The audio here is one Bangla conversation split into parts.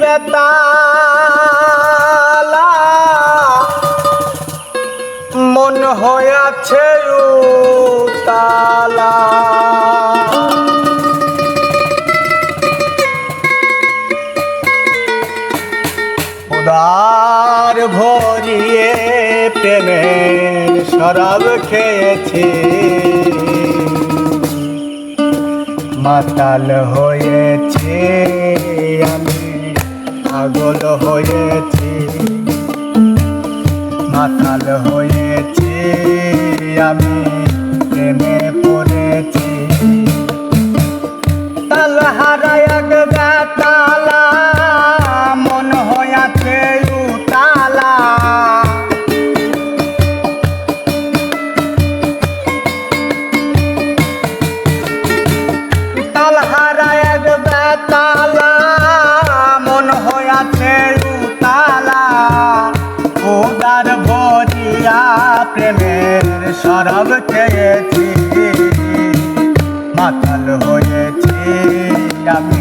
বেতালা মন হয়েছে তালা উদার ভরিয়ে প্রেমের শরাব খেয়েছি। মাতাল হয়েছে আমি। পাগল হয়েছি। ভরিয়া প্রেমের সরব চেয়েছি মাতাল হয়েছি আমি।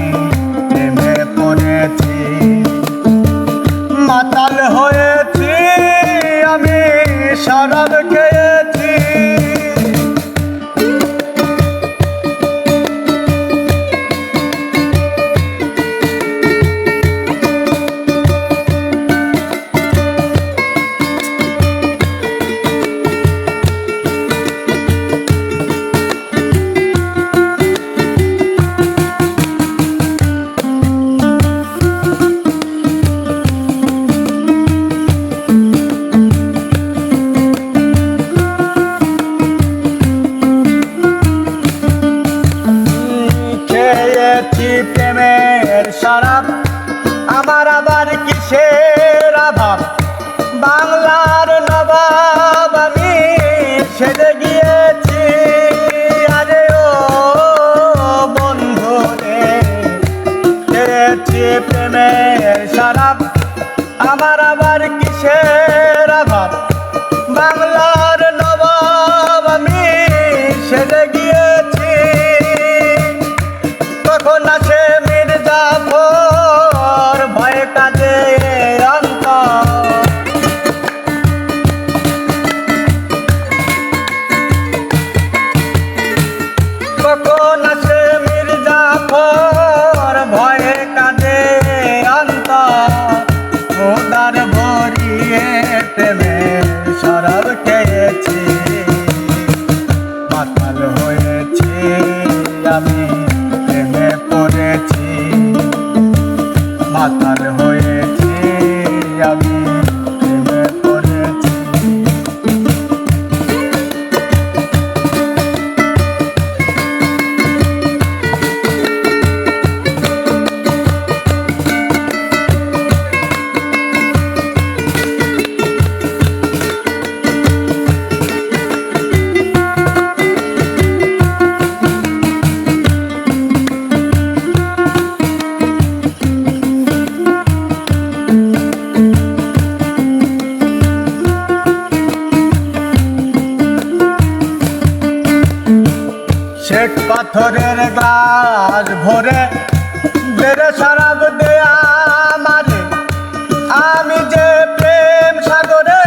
প্রেমের আমার আবার কিসের অভাব? বাংলার নবাব আমি সেজে গিয়েছি। আরে ও বন্ধু রে, খেয়েছি প্রেমের শরাব, আমার আবার কিসের অভাব? বাংলার নবাব আমি সেজে গিয়েছি কে শ্বেত পাথরের গ্লাস ভরে বেড়ে সারাব দেয়া মারে আমি যে প্রেম সাগরে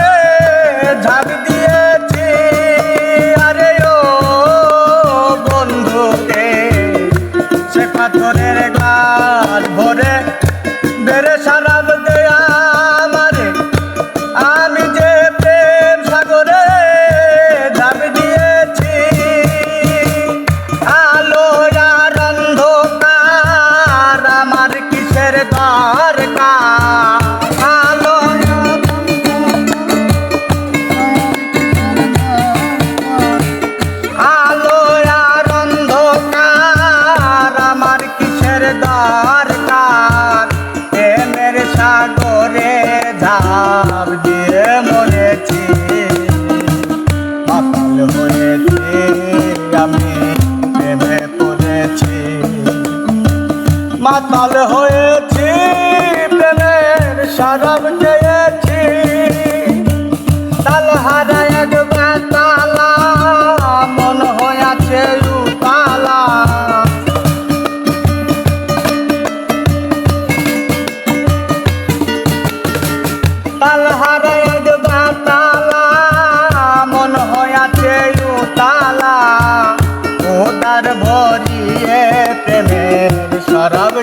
ঝাঁপ দিয়েছি, আরে ও বন্ধুকে, সে পাথরের গ্লাস ভরে মাতাল হয়েছি প্রেমের সরব চেয়েছি। তাল হারায় এক বেতালা মন হয়েছে উতালা তাল হারায় শরাব